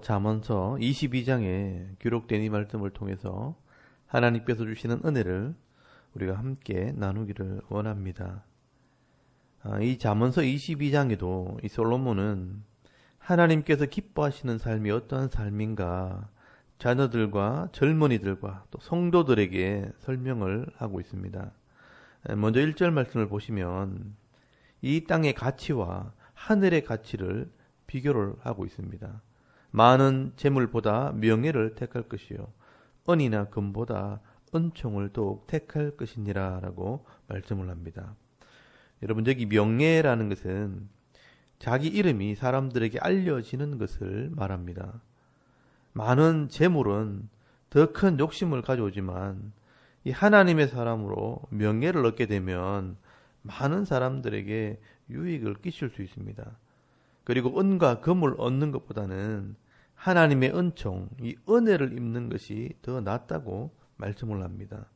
잠언서 22장에 기록된 이 말씀을 통해서 하나님께서 주시는 은혜를 우리가 함께 나누기를 원합니다. 아, 이 잠언서 22장에도 이 솔로몬은 하나님께서 기뻐하시는 삶이 어떠한 삶인가 자녀들과 젊은이들과 또 성도들에게 설명을 하고 있습니다. 먼저 1절 말씀을 보시면 이 땅의 가치와 하늘의 가치를 비교를 하고 있습니다. 많은 재물보다 명예를 택할 것이요 은이나 금보다 은총을 더욱 택할 것이니라라고 말씀을 합니다. 여러분 여기 명예라는 것은 자기 이름이 사람들에게 알려지는 것을 말합니다. 많은 재물은 더 큰 욕심을 가져오지만 이 하나님의 사람으로 명예를 얻게 되면 많은 사람들에게 유익을 끼칠 수 있습니다. 그리고 은과 금을 얻는 것보다는 하나님의 은총, 이 은혜를 입는 것이 더 낫다고 말씀을 합니다.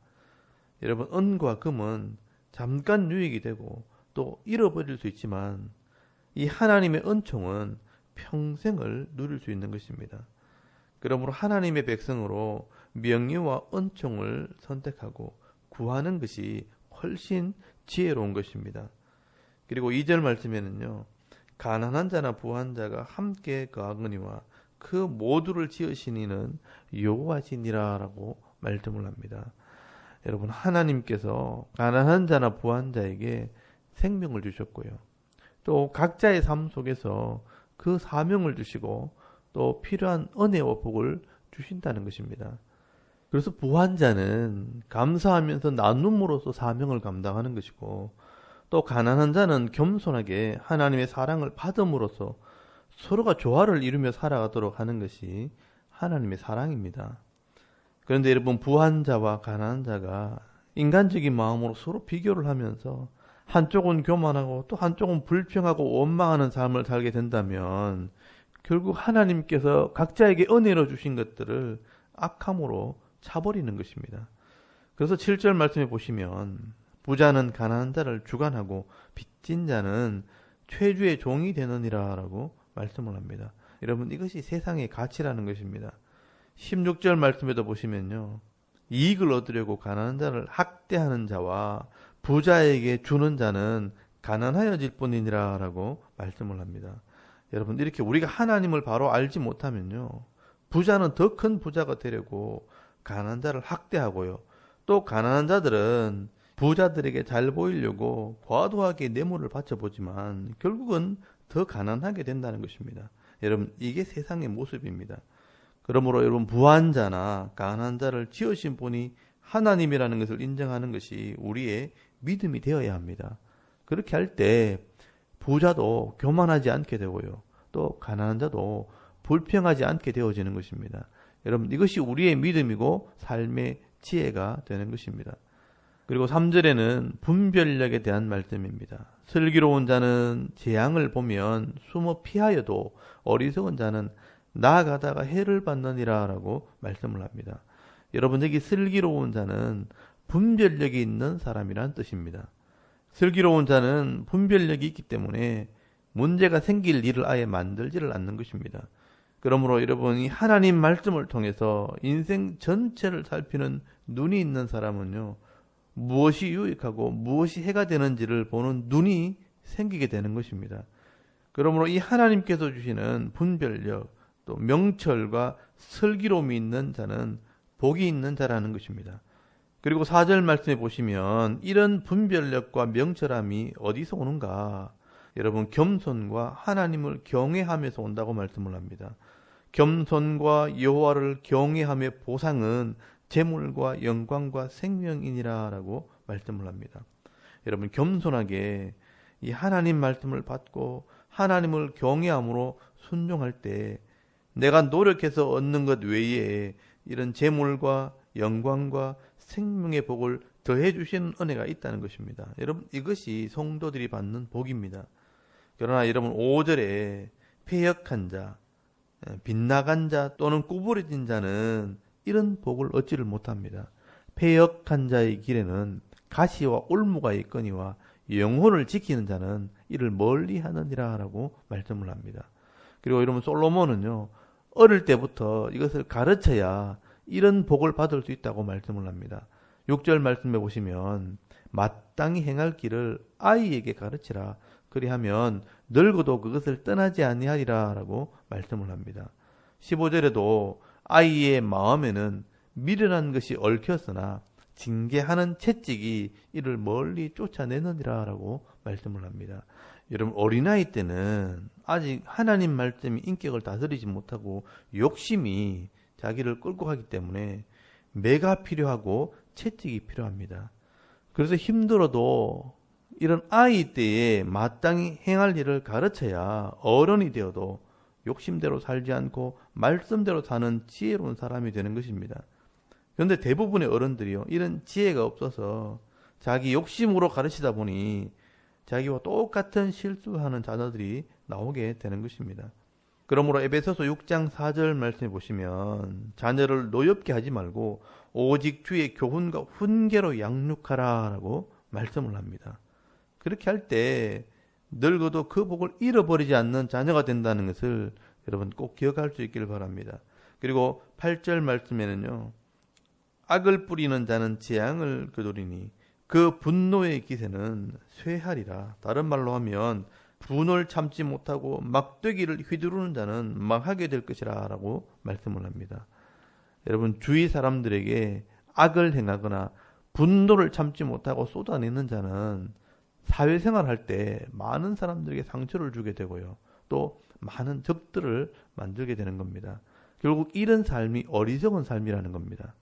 여러분, 은과 금은 잠깐 유익이 되고 또 잃어버릴 수 있지만 이 하나님의 은총은 평생을 누릴 수 있는 것입니다. 그러므로 하나님의 백성으로 명예와 은총을 선택하고 구하는 것이 훨씬 지혜로운 것입니다. 그리고 2절 말씀에는요. 가난한 자나 부한 자가 함께 거하거니와 그 모두를 지으신 이는 여호와시니라라고 말씀을 합니다. 여러분 하나님께서 가난한 자나 부한 자에게 생명을 주셨고요. 또 각자의 삶 속에서 그 사명을 주시고 또 필요한 은혜와 복을 주신다는 것입니다. 그래서 부한 자는 감사하면서 나눔으로써 사명을 감당하는 것이고 또 가난한 자는 겸손하게 하나님의 사랑을 받음으로써 서로가 조화를 이루며 살아가도록 하는 것이 하나님의 사랑입니다. 그런데 여러분 부한 자와 가난한 자가 인간적인 마음으로 서로 비교를 하면서 한쪽은 교만하고 또 한쪽은 불평하고 원망하는 삶을 살게 된다면 결국 하나님께서 각자에게 은혜로 주신 것들을 악함으로 차버리는 것입니다. 그래서 7절 말씀에 보시면 부자는 가난한 자를 주관하고 빚진 자는 최주의 종이 되느니라라고 말씀을 합니다. 여러분 이것이 세상의 가치라는 것입니다. 16절 말씀에도 보시면요. 이익을 얻으려고 가난한 자를 학대하는 자와 부자에게 주는 자는 가난하여질 뿐이니라 라고 말씀을 합니다. 여러분 이렇게 우리가 하나님을 바로 알지 못하면요. 부자는 더 큰 부자가 되려고 가난한 자를 학대하고요. 또 가난한 자들은 부자들에게 잘 보이려고 과도하게 뇌물을 바쳐보지만 결국은 더 가난하게 된다는 것입니다. 여러분 이게 세상의 모습입니다. 그러므로 여러분 부한 자나 가난한 자를 지으신 분이 하나님이라는 것을 인정하는 것이 우리의 믿음이 되어야 합니다. 그렇게 할 때 부자도 교만하지 않게 되고요. 또 가난한 자도 불평하지 않게 되어지는 것입니다. 여러분 이것이 우리의 믿음이고 삶의 지혜가 되는 것입니다. 그리고 3절에는 분별력에 대한 말씀입니다. 슬기로운 자는 재앙을 보면 숨어 피하여도 어리석은 자는 나아가다가 해를 받느니라 라고 말씀을 합니다. 여러분 여기 슬기로운 자는 분별력이 있는 사람이란 뜻입니다. 슬기로운 자는 분별력이 있기 때문에 문제가 생길 일을 아예 만들지를 않는 것입니다. 그러므로 여러분이 하나님 말씀을 통해서 인생 전체를 살피는 눈이 있는 사람은요, 무엇이 유익하고 무엇이 해가 되는지를 보는 눈이 생기게 되는 것입니다. 그러므로 이 하나님께서 주시는 분별력, 또 명철과 슬기로움이 있는 자는 복이 있는 자라는 것입니다. 그리고 4절 말씀에 보시면 이런 분별력과 명철함이 어디서 오는가? 여러분 겸손과 하나님을 경외하면서 온다고 말씀을 합니다. 겸손과 여호와를 경외함의 보상은 재물과 영광과 생명이니라라고 말씀을 합니다. 여러분 겸손하게 이 하나님 말씀을 받고 하나님을 경외함으로 순종할 때 내가 노력해서 얻는 것 외에 이런 재물과 영광과 생명의 복을 더해 주시는 은혜가 있다는 것입니다. 여러분 이것이 성도들이 받는 복입니다. 그러나 여러분 5절에 폐역한 자, 빗나간 자 또는 구부러진 자는 이런 복을 얻지를 못합니다. 폐역한 자의 길에는 가시와 올무가 있거니와 영혼을 지키는 자는 이를 멀리 하느니라 라고 말씀을 합니다. 그리고 여러분 솔로몬은요 어릴 때부터 이것을 가르쳐야 이런 복을 받을 수 있다고 말씀을 합니다. 6절 말씀해 보시면 마땅히 행할 길을 아이에게 가르치라. 그리하면 늙어도 그것을 떠나지 아니하리라 라고 말씀을 합니다. 15절에도 아이의 마음에는 미련한 것이 얽혔으나 징계하는 채찍이 이를 멀리 쫓아내느니라라고 말씀을 합니다. 여러분 어린아이 때는 아직 하나님 말씀이 인격을 다스리지 못하고 욕심이 자기를 끌고 가기 때문에 매가 필요하고 채찍이 필요합니다. 그래서 힘들어도 이런 아이 때에 마땅히 행할 일을 가르쳐야 어른이 되어도 욕심대로 살지 않고 말씀대로 사는 지혜로운 사람이 되는 것입니다. 그런데 대부분의 어른들이요, 이런 지혜가 없어서 자기 욕심으로 가르치다 보니 자기와 똑같은 실수하는 자녀들이 나오게 되는 것입니다. 그러므로 에베소서 6장 4절 말씀해 보시면 자녀를 노엽게 하지 말고 오직 주의 교훈과 훈계로 양육하라라고 말씀을 합니다. 그렇게 할 때 늙어도 그 복을 잃어버리지 않는 자녀가 된다는 것을 여러분 꼭 기억할 수 있기를 바랍니다. 그리고 8절 말씀에는요. 악을 뿌리는 자는 재앙을 거두리니 그 분노의 기세는 쇠하리라. 다른 말로 하면 분을 참지 못하고 막되기를 휘두르는 자는 망하게 될 것이라 라고 말씀을 합니다. 여러분 주위 사람들에게 악을 행하거나 분노를 참지 못하고 쏟아내는 자는 사회생활 할때 많은 사람들에게 상처를 주게 되고요. 또 많은 적들을 만들게 되는 겁니다. 결국 이런 삶이 어리석은 삶이라는 겁니다.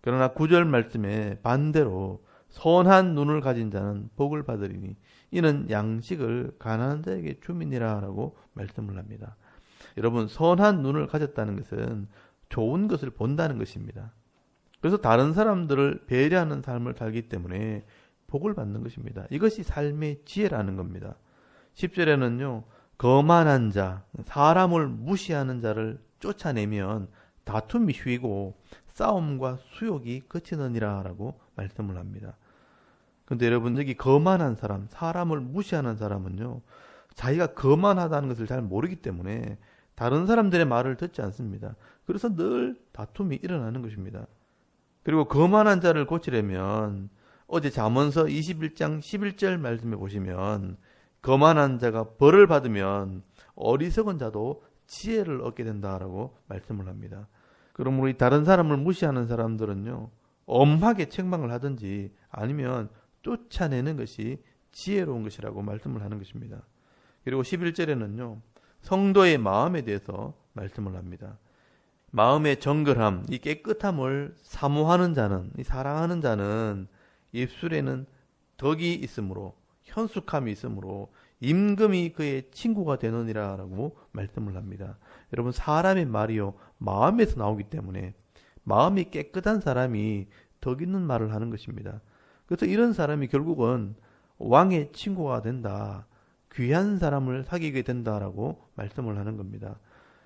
그러나 구절 말씀에 반대로 선한 눈을 가진 자는 복을 받으리니 이는 양식을 가난한 자에게 주민이라라고 말씀을 합니다. 여러분 선한 눈을 가졌다는 것은 좋은 것을 본다는 것입니다. 그래서 다른 사람들을 배려하는 삶을 살기 때문에 복을 받는 것입니다. 이것이 삶의 지혜라는 겁니다. 10절에는요. 거만한 자, 사람을 무시하는 자를 쫓아내면 다툼이 쉬고 싸움과 수욕이 그치느니라 라고 말씀을 합니다. 근데 여러분 여기 거만한 사람, 사람을 무시하는 사람은요. 자기가 거만하다는 것을 잘 모르기 때문에 다른 사람들의 말을 듣지 않습니다. 그래서 늘 다툼이 일어나는 것입니다. 그리고 거만한 자를 고치려면 어제 잠언서 21장 11절 말씀해 보시면 거만한 자가 벌을 받으면 어리석은 자도 지혜를 얻게 된다라고 말씀을 합니다. 그러므로 이 다른 사람을 무시하는 사람들은요, 엄하게 책망을 하든지 아니면 쫓아내는 것이 지혜로운 것이라고 말씀을 하는 것입니다. 그리고 11절에는요, 성도의 마음에 대해서 말씀을 합니다. 마음의 정결함, 이 깨끗함을 사모하는 자는, 이 사랑하는 자는 입술에는 덕이 있으므로 현숙함이 있으므로 임금이 그의 친구가 되느니라라고 말씀을 합니다. 여러분 사람의 말이요 마음에서 나오기 때문에 마음이 깨끗한 사람이 덕 있는 말을 하는 것입니다. 그래서 이런 사람이 결국은 왕의 친구가 된다. 귀한 사람을 사귀게 된다라고 말씀을 하는 겁니다.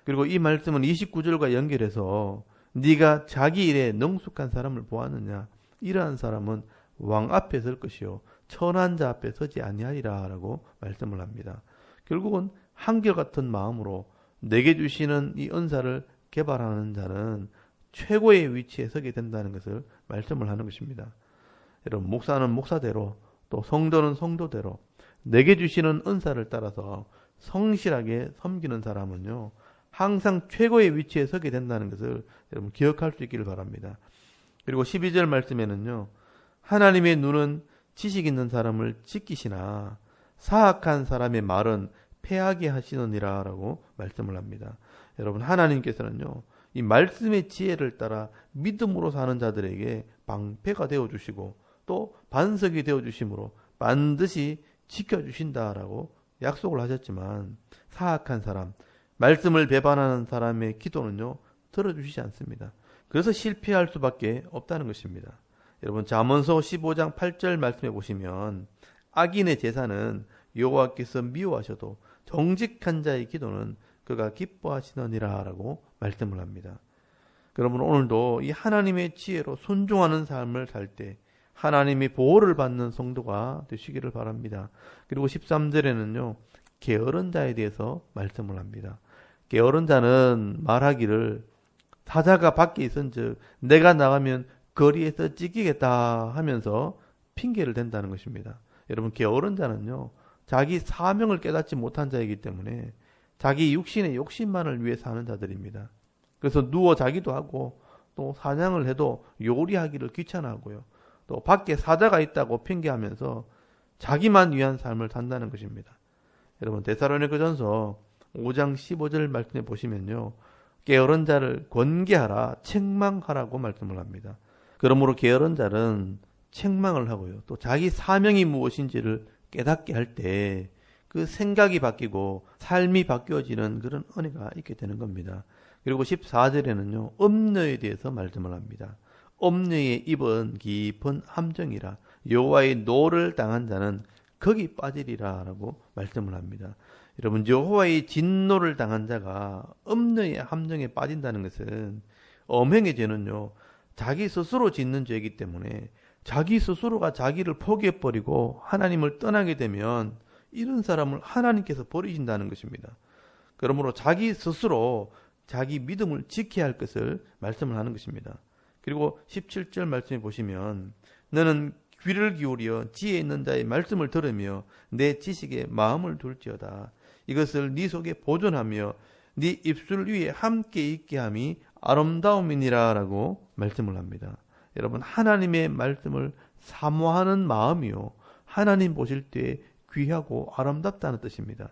그리고 이 말씀은 29절과 연결해서 네가 자기 일에 능숙한 사람을 보았느냐 이러한 사람은 왕 앞에 설 것이요 천한 자 앞에 서지 아니하리라라고 말씀을 합니다. 결국은 한결같은 마음으로 내게 주시는 이 은사를 개발하는 자는 최고의 위치에 서게 된다는 것을 말씀을 하는 것입니다. 여러분 목사는 목사대로 또 성도는 성도대로 내게 주시는 은사를 따라서 성실하게 섬기는 사람은요 항상 최고의 위치에 서게 된다는 것을 여러분 기억할 수 있기를 바랍니다. 그리고 12절 말씀에는요 하나님의 눈은 지식 있는 사람을 지키시나 사악한 사람의 말은 패하게 하시느니라라고 말씀을 합니다. 여러분 하나님께서는요. 이 말씀의 지혜를 따라 믿음으로 사는 자들에게 방패가 되어 주시고 또 반석이 되어 주심으로 반드시 지켜 주신다라고 약속을 하셨지만 사악한 사람, 말씀을 배반하는 사람의 기도는요. 들어 주시지 않습니다. 그래서 실패할 수밖에 없다는 것입니다. 여러분 잠언서 15장 8절 말씀해 보시면 악인의 제사는 여호와께서 미워하셔도 정직한 자의 기도는 그가 기뻐하시느니라라고 말씀을 합니다. 여러분 오늘도 이 하나님의 지혜로 순종하는 삶을 살 때 하나님의 보호를 받는 성도가 되시기를 바랍니다. 그리고 13절에는요. 게으른 자에 대해서 말씀을 합니다. 게으른 자는 말하기를 사자가 밖에 있은즉 내가 나가면 거리에서 찢기겠다 하면서 핑계를 댄다는 것입니다. 여러분 게으른 자는요 자기 사명을 깨닫지 못한 자이기 때문에 자기 육신의 욕심만을 위해 사는 자들입니다. 그래서 누워 자기도 하고 또 사냥을 해도 요리하기를 귀찮아하고요. 또 밖에 사자가 있다고 핑계하면서 자기만 위한 삶을 산다는 것입니다. 여러분 데살로니가전서 5장 15절 말씀에 보시면요. 게으른 자를 권계하라 책망하라고 말씀을 합니다. 그러므로 게으른 자는 책망을 하고요. 또 자기 사명이 무엇인지를 깨닫게 할 때 그 생각이 바뀌고 삶이 바뀌어지는 그런 은혜가 있게 되는 겁니다. 그리고 14절에는요. 엄녀에 대해서 말씀을 합니다. 엄녀의 입은 깊은 함정이라 여호와의 노를 당한 자는 거기 빠지리라라고 말씀을 합니다. 여러분 여호와의 진노를 당한 자가 엄녀의 함정에 빠진다는 것은 엄행의 죄는요. 자기 스스로 짓는 죄이기 때문에 자기 스스로가 자기를 포기해 버리고 하나님을 떠나게 되면 이런 사람을 하나님께서 버리신다는 것입니다. 그러므로 자기 스스로 자기 믿음을 지켜야 할 것을 말씀을 하는 것입니다. 그리고 17절 말씀해 보시면 너는 귀를 기울여 지혜 있는 자의 말씀을 들으며 내 지식에 마음을 둘지어다. 이것을 네 속에 보존하며 네 입술 위에 함께 있게 함이 아름다움이니라라고 말씀을 합니다. 여러분 하나님의 말씀을 사모하는 마음이요 하나님 보실 때 귀하고 아름답다는 뜻입니다.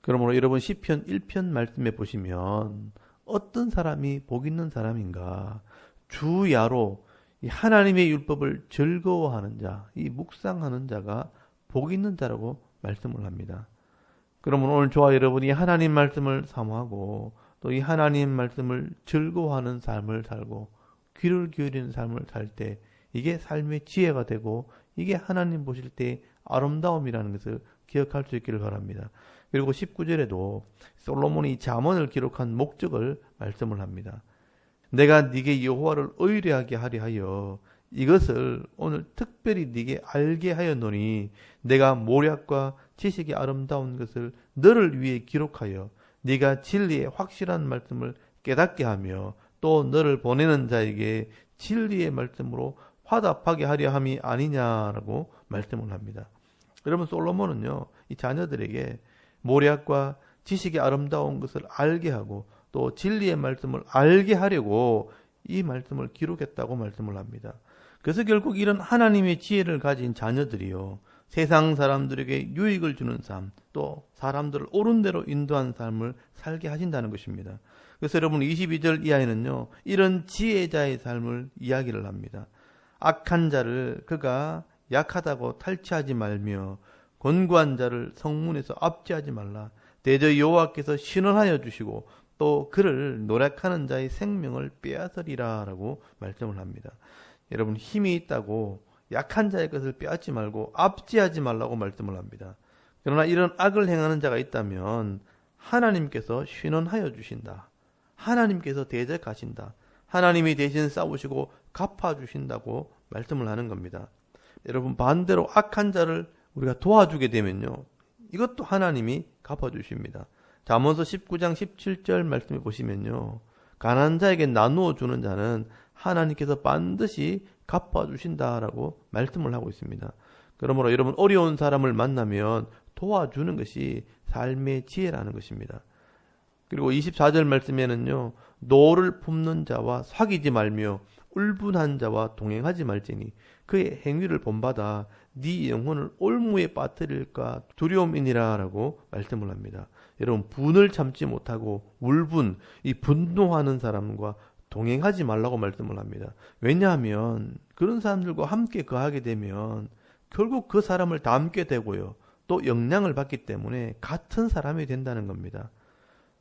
그러므로 여러분 시편 1편 말씀에 보시면 어떤 사람이 복 있는 사람인가 주야로 하나님의 율법을 즐거워하는 자, 이 묵상하는 자가 복 있는 자라고 말씀을 합니다. 그러면 오늘 저와 여러분이 하나님 말씀을 사모하고 또 이 하나님 말씀을 즐거워하는 삶을 살고 귀를 기울이는 삶을 살 때 이게 삶의 지혜가 되고 이게 하나님 보실 때 아름다움이라는 것을 기억할 수 있기를 바랍니다. 그리고 19절에도 솔로몬이 잠언을 기록한 목적을 말씀을 합니다. 내가 네게 여호와를 의뢰하게 하려 하여 이것을 오늘 특별히 네게 알게 하였노니 내가 모략과 지식이 아름다운 것을 너를 위해 기록하여 네가 진리의 확실한 말씀을 깨닫게 하며 또 너를 보내는 자에게 진리의 말씀으로 화답하게 하려 함이 아니냐라고 말씀을 합니다. 여러분 솔로몬은요 이 자녀들에게 모략과 지식이 아름다운 것을 알게 하고 또 진리의 말씀을 알게 하려고 이 말씀을 기록했다고 말씀을 합니다. 그래서 결국 이런 하나님의 지혜를 가진 자녀들이요. 세상 사람들에게 유익을 주는 삶, 또 사람들을 옳은 대로 인도한 삶을 살게 하신다는 것입니다. 그래서 여러분 22절 이하에는요. 이런 지혜자의 삶을 이야기를 합니다. 악한 자를 그가 약하다고 탈취하지 말며 권고한 자를 성문에서 압제하지 말라. 대저 여호와께서 신원하여 주시고 또 그를 노력하는 자의 생명을 빼앗으리라라고 말씀을 합니다. 여러분 힘이 있다고 약한 자의 것을 빼앗지 말고 압제하지 말라고 말씀을 합니다. 그러나 이런 악을 행하는 자가 있다면 하나님께서 신원하여 주신다. 하나님께서 대적하신다. 하나님이 대신 싸우시고 갚아 주신다고 말씀을 하는 겁니다. 여러분 반대로 악한 자를 우리가 도와주게 되면요. 이것도 하나님이 갚아 주십니다. 잠언서 19장 17절 말씀해 보시면요. 가난한 자에게 나누어 주는 자는 하나님께서 반드시 갚아 주신다라고 말씀을 하고 있습니다. 그러므로 여러분 어려운 사람을 만나면 도와주는 것이 삶의 지혜라는 것입니다. 그리고 24절 말씀에는요. 노를 품는 자와 사귀지 말며 울분한 자와 동행하지 말지니 그의 행위를 본받아 네 영혼을 올무에 빠뜨릴까 두려움이니라라고 말씀을 합니다. 여러분 분을 참지 못하고 울분 이 분노하는 사람과 동행하지 말라고 말씀을 합니다. 왜냐하면 그런 사람들과 함께 거하게 되면 결국 그 사람을 닮게 되고요. 또 영향을 받기 때문에 같은 사람이 된다는 겁니다.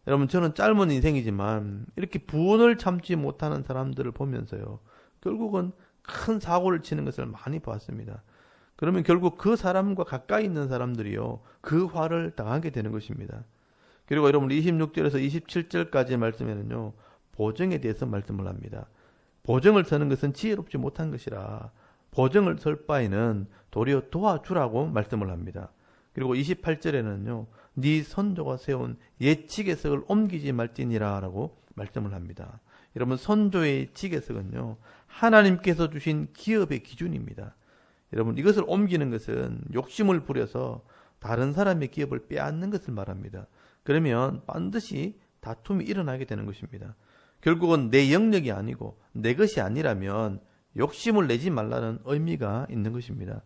여러분 저는 짧은 인생이지만 이렇게 분을 참지 못하는 사람들을 보면서요. 결국은 큰 사고를 치는 것을 많이 보았습니다. 그러면 결국 그 사람과 가까이 있는 사람들이요. 그 화를 당하게 되는 것입니다. 그리고 여러분 26절에서 27절까지의 말씀에는요. 보정에 대해서 말씀을 합니다. 보정을 서는 것은 지혜롭지 못한 것이라 보정을 설 바에는 도리어 도와주라고 말씀을 합니다. 그리고 28절에는요. 네 선조가 세운 옛 지계석을 옮기지 말지니라 라고 말씀을 합니다. 여러분 선조의 지계석은요. 하나님께서 주신 기업의 기준입니다. 여러분 이것을 옮기는 것은 욕심을 부려서 다른 사람의 기업을 빼앗는 것을 말합니다. 그러면 반드시 다툼이 일어나게 되는 것입니다. 결국은 내 영역이 아니고 내 것이 아니라면 욕심을 내지 말라는 의미가 있는 것입니다.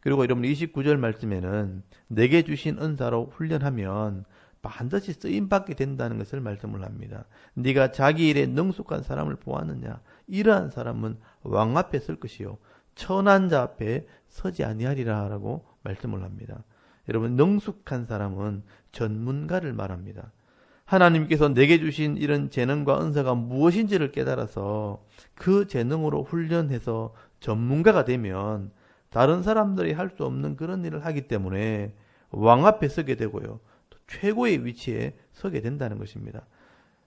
그리고 여러분 29절 말씀에는 내게 주신 은사로 훈련하면 반드시 쓰임 받게 된다는 것을 말씀을 합니다. 네가 자기 일에 능숙한 사람을 보았느냐? 이러한 사람은 왕 앞에 설 것이요 천한 자 앞에 서지 아니하리라 라고 말씀을 합니다. 여러분 능숙한 사람은 전문가를 말합니다. 하나님께서 내게 주신 이런 재능과 은사가 무엇인지를 깨달아서 그 재능으로 훈련해서 전문가가 되면 다른 사람들이 할 수 없는 그런 일을 하기 때문에 왕 앞에 서게 되고요. 최고의 위치에 서게 된다는 것입니다.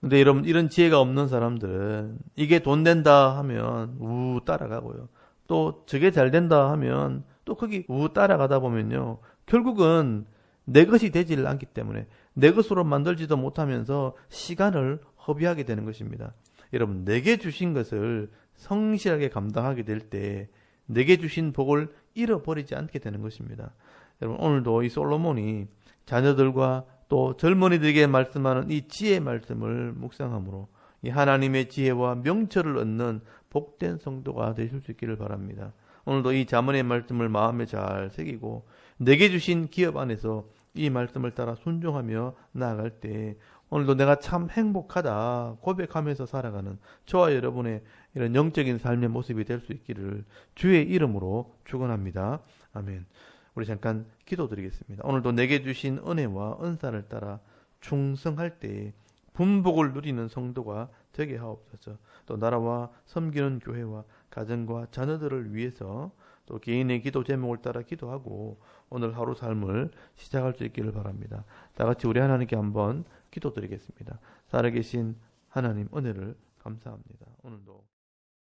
근데 여러분 이런 지혜가 없는 사람들은 이게 돈 된다 하면 우 따라가고요. 또 저게 잘 된다 하면 또 거기 우 따라가다 보면요. 결국은 내 것이 되지를 않기 때문에 내 것으로 만들지도 못하면서 시간을 허비하게 되는 것입니다. 여러분, 내게 주신 것을 성실하게 감당하게 될 때 내게 주신 복을 잃어버리지 않게 되는 것입니다. 여러분, 오늘도 이 솔로몬이 자녀들과 또 젊은이들에게 말씀하는 이 지혜의 말씀을 묵상함으로 이 하나님의 지혜와 명철을 얻는 복된 성도가 되실 수 있기를 바랍니다. 오늘도 이 자문의 말씀을 마음에 잘 새기고 내게 주신 기업 안에서 이 말씀을 따라 순종하며 나아갈 때 오늘도 내가 참 행복하다 고백하면서 살아가는 저와 여러분의 이런 영적인 삶의 모습이 될 수 있기를 주의 이름으로 축원합니다. 아멘. 우리 잠깐 기도드리겠습니다. 오늘도 내게 주신 은혜와 은사를 따라 충성할 때 분복을 누리는 성도가 되게 하옵소서. 또 나라와 섬기는 교회와 가정과 자녀들을 위해서 또 개인의 기도 제목을 따라 기도하고 오늘 하루 삶을 시작할 수 있기를 바랍니다. 다 같이 우리 하나님께 한번 기도드리겠습니다. 살아계신 하나님 은혜를 감사합니다. 오늘도